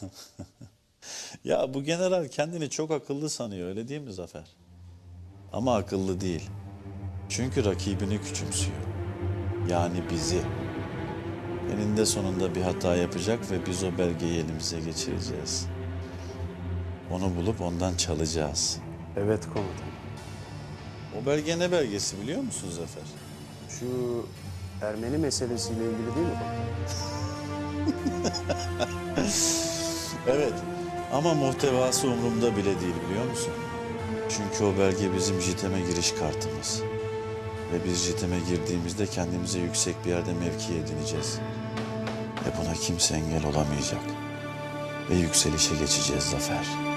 Ya bu general kendini çok akıllı sanıyor öyle değil mi Zafer? Ama akıllı değil. Çünkü rakibini küçümsüyor. Yani bizi. Eninde sonunda bir hata yapacak ve biz o belgeyi elimize geçireceğiz. Onu bulup ondan çalacağız. Evet komutanım. O belge ne belgesi biliyor musun Zafer? Şu Ermeni meselesiyle ilgili değil mi komutanım? Evet ama muhtevası umurumda bile değil biliyor musun? Çünkü o belge bizim JITEM'e giriş kartımız. Ve biz JITEM'e girdiğimizde kendimize yüksek bir yerde mevki edineceğiz. Ve buna kimse engel olamayacak. Ve yükselişe geçeceğiz Zafer.